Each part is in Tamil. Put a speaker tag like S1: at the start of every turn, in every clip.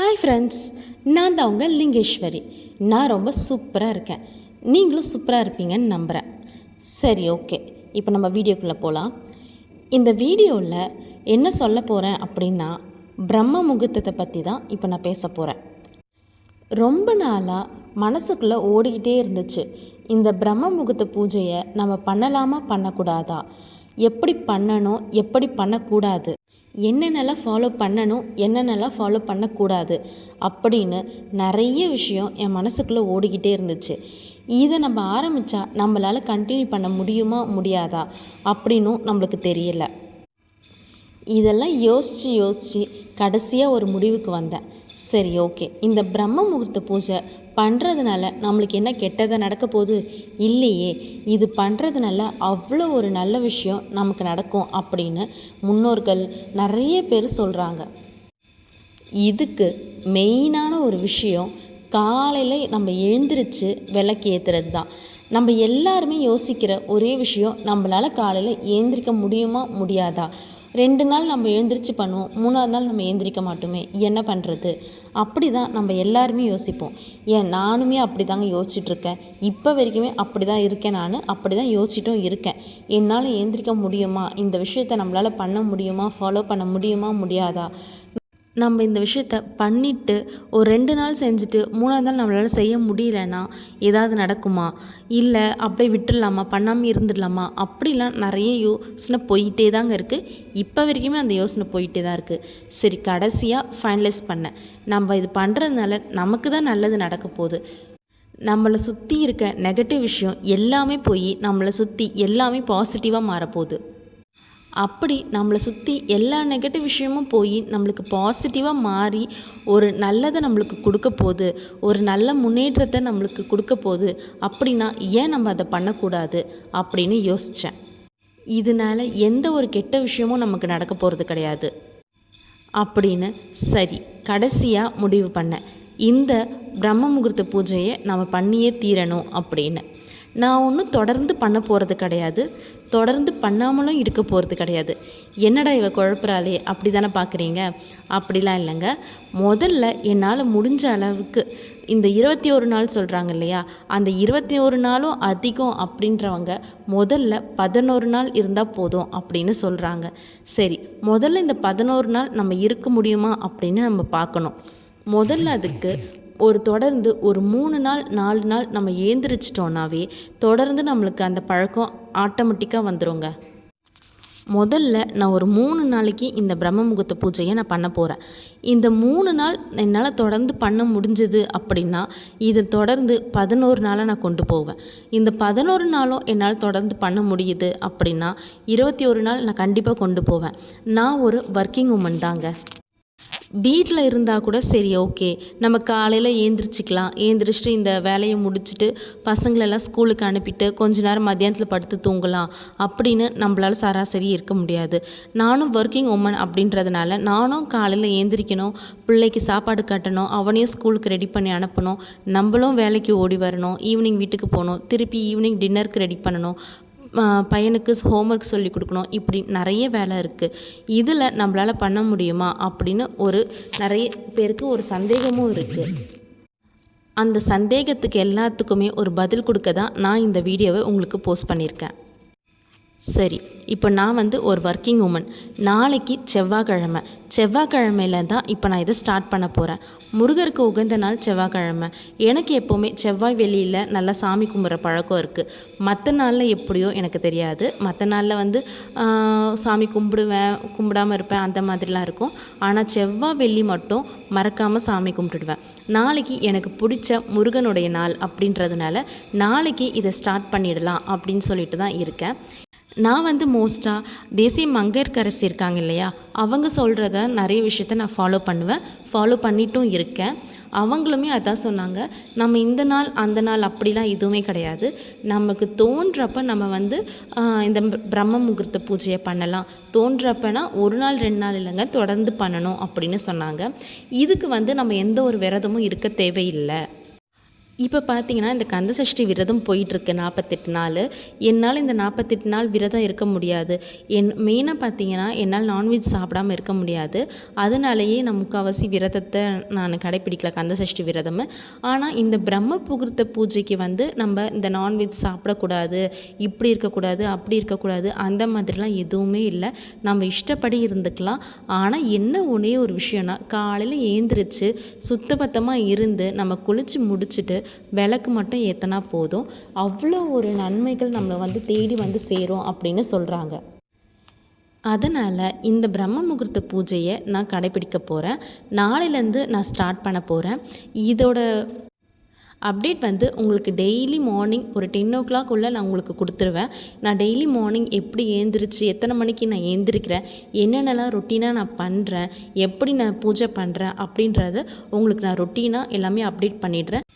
S1: ஹாய் ஃப்ரெண்ட்ஸ் நான் தான் உங்கள் லிங்கேஸ்வரி. நான் ரொம்ப சூப்பராக இருக்கேன். நீங்களும் சூப்பராக இருப்பீங்கன்னு நம்புகிறேன் சரி ஓகே இப்போ நம்ம வீடியோக்குள்ளே போகலாம் இந்த வீடியோவில் என்ன சொல்ல போகிறேன் அப்படின்னா பிரம்ம முகூர்த்தத்தை பற்றி தான் இப்போ நான் பேச போகிறேன் ரொம்ப நாளாக மனசுக்குள்ளே ஓடிக்கிட்டே இருந்துச்சு. இந்த பிரம்ம முகூர்த்த பூஜையை நம்ம பண்ணலாமா பண்ணக்கூடாதா? எப்படி பண்ணணும் எப்படி பண்ணக்கூடாது? என்னென்னலாம் ஃபாலோ பண்ணணும் என்னென்னலாம் ஃபாலோ பண்ணக்கூடாது அப்படின்னு நிறைய விஷயம் என் மனசுக்குள்ளே ஓடிக்கிட்டே இருந்துச்சு. இதை நம்ம ஆரம்பித்தா நம்மளால் கண்டினியூ பண்ண முடியுமா முடியாதா அப்படின்னும் நம்மளுக்கு தெரியல. இதெல்லாம் யோசித்து யோசித்து கடைசியாக ஒரு முடிவுக்கு வந்தேன். சரி ஓகே. இந்த பிரம்ம முகூர்த்த பூஜை பண்ணுறதுனால நம்மளுக்கு என்ன கெட்டதை நடக்க போகுது? இல்லையே. இது பண்ணுறதுனால அவ்வளோ ஒரு நல்ல விஷயம் நமக்கு நடக்கும் அப்படின்னு முன்னோர்கள் நிறைய பேர் சொல்கிறாங்க இதுக்கு மெயினான ஒரு விஷயம் காலையில் நம்ம எழுந்திரிச்சு விளக்கு ஏற்றுறது தான். நம்ம எல்லாருமே யோசிக்கிற ஒரே விஷயம் நம்மளால் காலையில் ஏந்திரிக்க முடியுமா? முடியாதா? ரெண்டு நாள் நம்ம எழுந்திரிச்சு பண்ணுவோம் மூணாவது நாள் நம்ம எழுந்திரிக்க மாட்டோமே என்ன பண்ணுறது அப்படி தான் நம்ம எல்லாருமே யோசிப்போம். ஏன் நானுமே அப்படி தாங்க யோசிச்சுட்ருக்கேன். இப்போ வரைக்குமே அப்படி தான் இருக்கேன் நான் அப்படி தான் யோசிச்சிட்டும் இருக்கேன். என்னால் எழுந்திரிக்க முடியுமா? இந்த விஷயத்த நம்மளால் பண்ண முடியுமா? ஃபாலோ பண்ண முடியுமா? முடியாதா? நம்ம இந்த விஷயத்த பண்ணிவிட்டு ஒரு ரெண்டு நாள் செஞ்சுட்டு மூணாவது நாள் நம்மளால் செய்ய முடியலன்னா ஏதாவது நடக்குமா? இல்லை அப்படியே விட்டுடலாமா? பண்ணாமல் இருந்துடலாமா? அப்படிலாம் நிறைய யோசனை போயிட்டே தாங்க இருக்குது இப்போ வரைக்குமே அந்த யோசனை போயிட்டே தான் இருக்குது சரி கடைசியாக ஃபைனலைஸ் பண்ணேன் நம்ம இது பண்ணுறதுனால நமக்கு தான் நல்லது நடக்க போகுது. நம்மளை சுற்றி இருக்க நெகட்டிவ் விஷயம் எல்லாமே போய் நம்மளை சுற்றி எல்லாமே பாசிட்டிவாக மாறப்போகுது. அப்படி நம்மளை சுற்றி எல்லா நெகட்டிவ் விஷயமும் போய் நம்மளுக்கு பாசிட்டிவாக மாறி ஒரு நல்லதை நம்மளுக்கு கொடுக்க போகுது ஒரு நல்ல முன்னேற்றத்தை நம்மளுக்கு கொடுக்க போகுது அப்படின்னா ஏன் நம்ம அதை பண்ணக்கூடாது அப்படின்னு யோசித்தேன் இதனால் எந்த ஒரு கெட்ட விஷயமும் நமக்கு நடக்க போகிறது கிடையாது. அப்படின்னு சரி கடைசியாக முடிவு பண்ணேன். இந்த பிரம்ம முகூர்த்த பூஜையை நம்ம பண்ணியே தீரணும் அப்படின்னு. நான் ஒன்றும் தொடர்ந்து பண்ண போகிறது கிடையாது. தொடர்ந்து பண்ணாமலும் இருக்க போகிறது கிடையாது. என்னடா இவ குழப்பறாளே? அப்படி தானே பார்க்குறீங்க அப்படிலாம் இல்லைங்க. முதல்ல என்னால் முடிஞ்ச அளவுக்கு இந்த இருபத்தி ஒரு நாள் சொல்கிறாங்க இல்லையா? அந்த இருபத்தி ஒரு நாளும் அதிகம் அப்படின்றவங்க முதல்ல பதினோரு நாள் இருந்தால் போதும் அப்படின்னு சொல்கிறாங்க சரி முதல்ல இந்த பதினோரு நாள் நம்ம இருக்க முடியுமா அப்படின்னு நம்ம பார்க்கணும். முதல்ல அதுக்கு ஒரு தொடர்ந்து ஒரு மூணு நாள் நாலு நாள் நம்ம ஏந்திரிச்சிட்டோன்னாவே தொடர்ந்து நம்மளுக்கு அந்த பழக்கம் ஆட்டோமேட்டிக்காக வந்துடுங்க முதல்ல நான் ஒரு மூணு நாளைக்கு இந்த பிரம்ம முகூர்த்த பூஜையை நான் பண்ண போகிறேன் இந்த மூணு நாள் என்னால் தொடர்ந்து பண்ண முடிஞ்சது அப்படின்னா இதை தொடர்ந்து பதினோரு நாளாக நான் கொண்டு போவேன். இந்த பதினோரு நாளும் என்னால் தொடர்ந்து பண்ண முடியுது அப்படின்னா இருபத்தி ஒரு நாள் நான் கண்டிப்பாக கொண்டு போவேன். நான் ஒரு ஒர்க்கிங் உமன் தாங்க. வீட்டில் இருந்தால் கூட சரி ஓகே. நம்ம காலையில் ஏந்திரிச்சிக்கலாம். ஏந்திரிச்சிட்டு இந்த வேலையை முடிச்சுட்டு பசங்களெல்லாம் ஸ்கூலுக்கு அனுப்பிட்டு கொஞ்ச நேரம் மத்தியானத்தில் படுத்து தூங்கலாம். அப்படின்னு நம்மளால் சராசரி இருக்க முடியாது. நானும் ஒர்க்கிங் உமன் அப்படின்றதுனால நானும் காலையில் ஏந்திரிக்கணும். பிள்ளைக்கு சாப்பாடு கட்டணும். அவனையும் ஸ்கூலுக்கு ரெடி பண்ணி அனுப்பணும். நம்மளும் வேலைக்கு ஓடி வரணும். ஈவினிங் வீட்டுக்கு போகணும். திருப்பி ஈவினிங் டின்னருக்கு ரெடி பண்ணணும். பையனுக்கு ஹோம்ஒர்க் சொல்லி கொடுக்கணும். இப்படி நிறைய வேலை இருக்குது இதில் நம்மளால் பண்ண முடியுமா? அப்படின்னு ஒரு நிறைய பேருக்கு ஒரு சந்தேகமும் இருக்குது அந்த சந்தேகத்துக்கு எல்லாத்துக்குமே ஒரு பதில் கொடுக்க தான் நான் இந்த வீடியோவை உங்களுக்கு போஸ்ட் பண்ணியிருக்கேன். சரி இப்போ நான் வந்து ஒரு ஒர்க்கிங் உமன் நாளைக்கு செவ்வாய்க்கிழமை. செவ்வாய்க்கிழமையில தான் இப்போ நான் இதை ஸ்டார்ட் பண்ண போகிறேன் முருகருக்கு உகந்த நாள் செவ்வாய்க்கிழமை. எனக்கு எப்போவுமே செவ்வாய் வெளியில் நல்லா சாமி கும்பிட்ற பழக்கம் இருக்குது மற்ற நாளில் எப்படியோ எனக்கு தெரியாது. மற்ற நாளில் வந்து சாமி கும்பிடுவேன் கும்பிடாமல் இருப்பேன் அந்த மாதிரிலாம் இருக்கும். ஆனால் செவ்வாய் வெள்ளி மட்டும் மறக்காமல் சாமி கும்பிட்டுடுவேன். நாளைக்கு எனக்கு பிடிச்ச முருகனுடைய நாள் அப்படின்றதுனால நாளைக்கு இதை ஸ்டார்ட் பண்ணிடலாம் அப்படின்னு சொல்லிட்டு தான் இருக்கேன். நான் வந்து மோஸ்ட்டாக தேசிய மங்கையர்கரசி இருக்காங்க இல்லையா அவங்க சொல்கிறத நிறைய விஷயத்த நான் ஃபாலோ பண்ணுவேன் ஃபாலோ பண்ணிட்டும் இருக்கேன். அவங்களுமே அதான் சொன்னாங்க நம்ம இந்த நாள் அந்த நாள் அப்படிலாம் எதுவுமே கிடையாது. நமக்கு தோன்றப்ப நம்ம வந்து இந்த பிரம்ம முகூர்த்த பூஜையை பண்ணலாம். தோன்றப்பனா ஒரு நாள் ரெண்டு நாள் இல்லைங்க தொடர்ந்து பண்ணணும் அப்படின்னு சொன்னாங்க. இதுக்கு வந்து நம்ம எந்த ஒரு விரதமும் இருக்க தேவையில்லை. இப்போ பார்த்தீங்கன்னா இந்த கந்தசஷ்டி விரதம் போயிட்டுருக்கு நாற்பத்தெட்டு நாள். என்னால் இந்த நாற்பத்தெட்டு நாள் விரதம் இருக்க முடியாது. என் மெயினாக பார்த்தீங்கன்னா என்னால் நான்வெஜ் சாப்பிடாம இருக்க முடியாது. அதனாலேயே நான் முக்கால்வாசி விரதத்தை நான் கடைப்பிடிக்கல கந்தசஷ்டி விரதம். ஆனால் இந்த பிரம்ம முகூர்த்த பூஜைக்கு வந்து நம்ம இந்த நான்வெஜ் சாப்பிடக்கூடாது இப்படி இருக்கக்கூடாது அப்படி இருக்கக்கூடாது அந்த மாதிரிலாம் எதுவுமே இல்லை. நம்ம இஷ்டப்படி இருந்துக்கலாம். ஆனால் என்ன ஒன்றே ஒரு விஷயம்னா காலையில் ஏந்திரிச்சு சுத்தபத்தமாக இருந்து நம்ம குளித்து முடிச்சுட்டு விளக்கு மட்டும் ஏற்றினா போதும். அவ்வளோ ஒரு நன்மைகள் நம்மளை வந்து தேடி வந்து சேரும் அப்படின்னு சொல்கிறாங்க அதனால் இந்த பிரம்ம முகூர்த்த பூஜையை நான் கடைபிடிக்க போகிறேன் நாளையிலேருந்து நான் ஸ்டார்ட் பண்ண போகிறேன் இதோட அப்டேட் வந்து உங்களுக்கு டெய்லி மார்னிங் ஒரு டென் ஓ கிளாக் உள்ள நான் உங்களுக்கு கொடுத்துருவேன். நான் டெய்லி மார்னிங் எப்படி ஏந்திரிச்சு எத்தனை மணிக்கு நான் ஏந்திரிக்கிறேன் என்னென்னலாம் ரொட்டீனாக நான் பண்ணுறேன் எப்படி நான் பூஜை பண்ணுறேன் அப்படின்றத உங்களுக்கு நான் ரொட்டீனாக எல்லாமே அப்டேட் பண்ணிடுறேன்.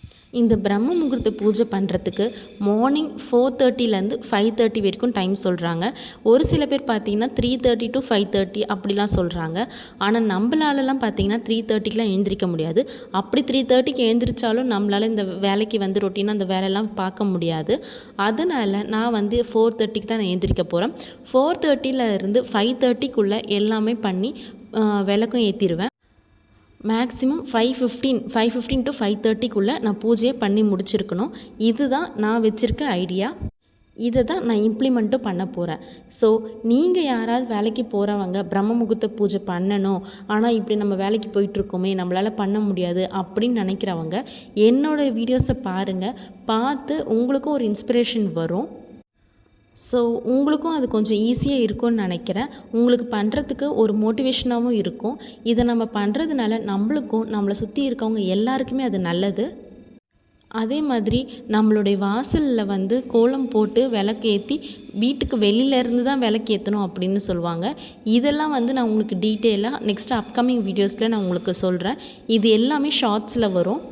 S1: இந்த பிரம்ம முகூர்த்த பூஜை பண்ணுறதுக்கு மார்னிங் ஃபோர் தேர்ட்டிலேருந்து ஃபைவ் தேர்ட்டி வரைக்கும் டைம் சொல்கிறாங்க ஒரு சில பேர் பார்த்தீங்கன்னா three thirty to five thirty அப்படிலாம் சொல்கிறாங்க ஆனால் நம்மளாலலாம் பார்த்தீங்கன்னா த்ரீ தேர்ட்டிக்கெலாம் எழுந்திரிக்க முடியாது. அப்படி த்ரீ தேர்ட்டிக்கு எழுந்திரிச்சாலும் நம்மளால் இந்த வேலைக்கு வந்து ரொட்டீனாக அந்த வேலையெல்லாம் பார்க்க முடியாது. அதனால் நான் வந்து ஃபோர் தேர்ட்டிக்கு தான் நான் எழுந்திரிக்க போகிறேன் ஃபோர் தேர்ட்டியிலேருந்து ஃபைவ் தேர்ட்டிக்குள்ளே எல்லாமே பண்ணி விளக்கும் ஏற்றிடுவேன் maximum five fifteen five fifteen to five தேர்ட்டிக்குள்ளே நான் பூஜையை பண்ணி முடிச்சிருக்கணும். இதுதான் நான் வச்சுருக்க ஐடியா இதை தான் நான் இம்ப்ளிமெண்ட்டும் பண்ண போகிறேன் ஸோ நீங்கள் யாராவது வேலைக்கு போகிறவங்க பிரம்ம முகூர்த்த பூஜை பண்ணணும். ஆனால் இப்படி நம்ம வேலைக்கு போயிட்டுருக்கோமே நம்மளால் பண்ண முடியாது அப்படின்னு நினைக்கிறவங்க என்னோடய வீடியோஸை பாருங்கள் பார்த்து உங்களுக்கும் ஒரு இன்ஸ்பிரேஷன் வரும். ஸோ உங்களுக்கும் அது கொஞ்சம் ஈஸியாக இருக்கும்னு நினைக்கிறேன். உங்களுக்கு பண்ணுறதுக்கு ஒரு மோட்டிவேஷனாகவும் இருக்கும். இதை நம்ம பண்ணுறதுனால நம்மளுக்கும் நம்மளை சுற்றி இருக்கவங்க எல்லாருக்குமே அது நல்லது. அதே மாதிரி நம்மளுடைய வாசலில் வந்து கோலம் போட்டு விளக்கேற்றி வீட்டுக்கு வெளியிலேருந்து தான் விளக்கேற்றணும் அப்படின்னு சொல்லுவாங்க. இதெல்லாம் வந்து நான் உங்களுக்கு டீட்டெயிலாக நெக்ஸ்ட் அப்கமிங் வீடியோஸில் நான் உங்களுக்கு சொல்கிறேன் இது எல்லாமே ஷார்ட்ஸில் வரும்.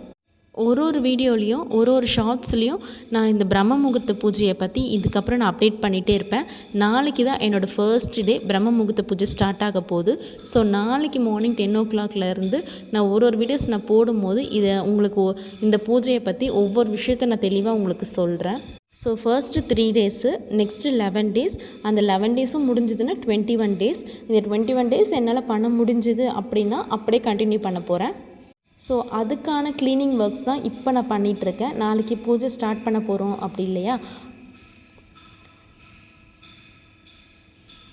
S1: ஒரு ஒரு வீடியோலேயும் ஒரு ஒரு ஷார்ட்ஸ்லேயும் நான் இந்த பிரம்ம முகூர்த்த பூஜையை பற்றி இதுக்கப்புறம் நான் அப்டேட் பண்ணிகிட்டே இருப்பேன். நாளைக்கு தான் என்னோடய ஃபர்ஸ்ட் டே பிரம்ம முகூர்த்த பூஜை ஸ்டார்ட் ஆக போகுது. ஸோ நாளைக்கு மார்னிங் டென் ஓ கிளாக்லேருந்து நான் ஒரு ஒரு வீடியோஸ் நான் போடும்போது இதை உங்களுக்கு இந்த பூஜையை பற்றி ஒவ்வொரு விஷயத்த நான் தெளிவாக உங்களுக்கு சொல்கிறேன் so first three days next eleven days அந்த லெவன் டேஸும் முடிஞ்சதுன்னா டுவெண்ட்டி ஒன் டேஸ் இந்த டுவெண்ட்டி ஒன் டேஸ் என்னால் பண்ண முடிஞ்சுது அப்படின்னா அப்படியே கண்டினியூ பண்ண போகிறேன் ஸோ அதுக்கான க்ளீனிங் ஒர்க்ஸ் தான் இப்போ நான் பண்ணிகிட்ருக்கேன் நாளைக்கு பூஜை ஸ்டார்ட் பண்ண போகிறோம் அப்படி இல்லையா?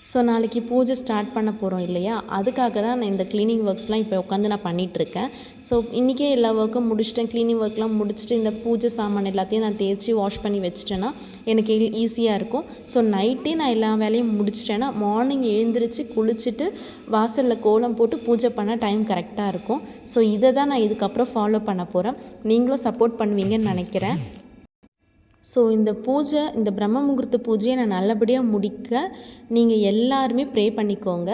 S1: ஸோ நாளைக்கு பூஜை ஸ்டார்ட் பண்ண போகிறோம் இல்லையா? அதுக்காக தான் நான் இந்த க்ளீனிங் ஒர்க்ஸ்லாம் இப்போ உட்காந்து நான் பண்ணிகிட்ருக்கேன் ஸோ இன்றைக்கே எல்லா ஒர்க்கும் முடிச்சிட்டேன். க்ளீனிங் ஒர்க்லாம் முடிச்சுட்டு இந்த பூஜை சாமான் எல்லாத்தையும் நான் தேய்ச்சி வாஷ் பண்ணி வச்சிட்டேன்னா எனக்கு ஈஸியாக இருக்கும். ஸோ நைட்டே நான் எல்லா வேலையும் முடிச்சிட்டேன்னா மார்னிங் எழுந்திரிச்சு குளிச்சுட்டு வாசலில் கோலம் போட்டு பூஜை பண்ண டைம் கரெக்டாக இருக்கும். ஸோ இதை தான் நான் இதுக்கப்புறம் ஃபாலோ பண்ண போகிறேன் நீங்களும் சப்போர்ட் பண்ணுவீங்கன்னு நினைக்கிறேன். ஸோ இந்த பூஜை இந்த பிரம்ம முகூர்த்த பூஜையை நான் நல்லபடியாக முடிக்க நீங்கள் எல்லாருமே ப்ரே பண்ணிக்கோங்க.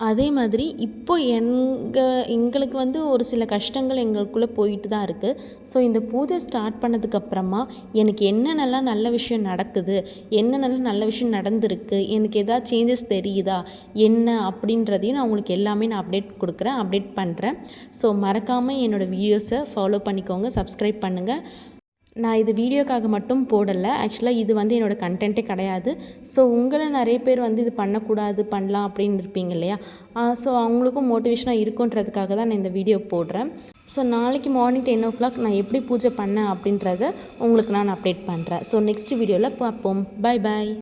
S1: அதே மாதிரி இப்போ எங்கள் எங்களுக்கு வந்து ஒரு சில கஷ்டங்கள் எங்களுக்குள்ளே போயிட்டு தான் இருக்குது ஸோ இந்த பூஜை ஸ்டார்ட் பண்ணதுக்கப்புறமா எனக்கு என்னென்னலாம் நல்ல விஷயம் நடக்குது என்னென்னலாம் நல்ல விஷயம் நடந்திருக்கு எனக்கு எதாவது சேஞ்சஸ் தெரியுதா என்ன அப்படின்றதையும் நான் உங்களுக்கு எல்லாமே நான் அப்டேட் கொடுக்குறேன் அப்டேட் பண்ணுறேன் ஸோ மறக்காமல் என்னோடய வீடியோஸை ஃபாலோ பண்ணிக்கோங்க சப்ஸ்கிரைப் பண்ணுங்கள் நான் இது வீடியோக்காக மட்டும் போடலை. ஆக்சுவலாக இது வந்து என்னோடய கண்டென்ட்டே கிடையாது. ஸோ உங்களை நிறைய பேர் வந்து இது பண்ணக்கூடாது பண்ணலாம் அப்படின்னு இருப்பீங்க இல்லையா? ஸோ அவங்களுக்கும் மோட்டிவேஷனாக இருக்குன்றதுக்காக தான் நான் இந்த வீடியோ போடுறேன். ஸோ நாளைக்கு மார்னிங் டென் ஓ கிளாக் நான் எப்படி பூஜை பண்ணேன் அப்படின்றத உங்களுக்கு நான் அப்டேட் பண்ணுறேன் ஸோ நெக்ஸ்ட் வீடியோவில் பார்ப்போம். பாய் பாய்